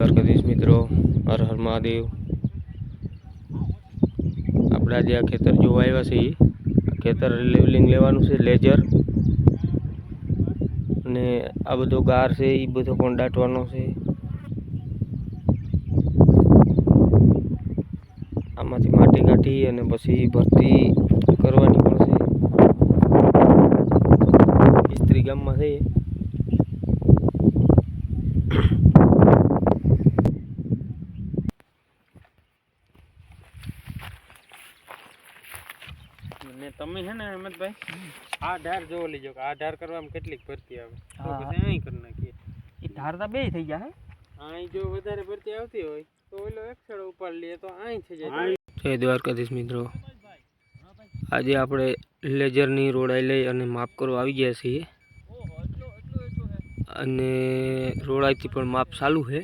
દ્વારકાધીશ મિત્રો. હર હર મહાદેવ. આપણા જે આ ખેતર જોવા આવ્યા છે આ ખેતર લેવલિંગ લેવાનું છે લેજર. અને આ બધો ગાર છે એ બધો પણ દાટવાનો છે. આમાંથી માટી કાઢી અને પછી ભરતી કરવાની પણ છે. ઇસ્ત્રી ગામમાં છે. ને તમે છે ને અહેમદભાઈ આ ધાર જોવો લીજો કે આ ધાર કરવામાં કેટલીક ભરતી આવે. તો પછી અહીં કરી નાખીએ. એ ધારતા બે થઈ ગયા હે? અહીં જો વધારે ભરતી આવતી હોય તો ઓલો એક છેડો ઉપાડી લઈએ તો અહીં થઈ જાય. જય દ્વારકાધીશ મિત્રો. આજે આપણે લેજરની રોડાઈ લઈ અને માપ કરવા આવી ગયા છીએ. અને રોડાઈથી પણ માપ ચાલુ છે.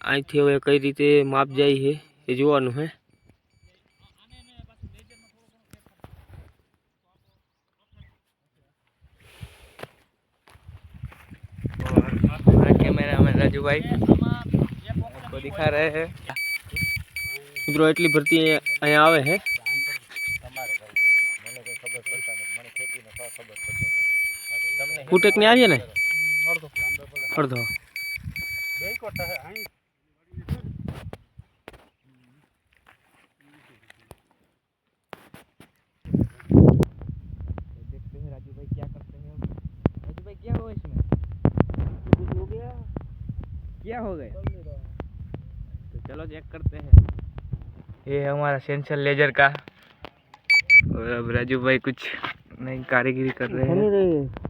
અહીંથી હવે કઈ રીતે માપ જાય છે એ જોવાનું છે. राजू भाई आपको दिखा रहे हैं મિત્રો એટલી ભરતી અહીંયા આવે છે ફૂટેક ની આવીએ ને અડધો બે કોટા છે અહીં देखते हैं राजू क्या हो गया? तो चलो चेक करते हैं। ये हमारा सेंसर लेजर का। और अब राजू भाई कुछ नई कारीगरी कर रहे हैं।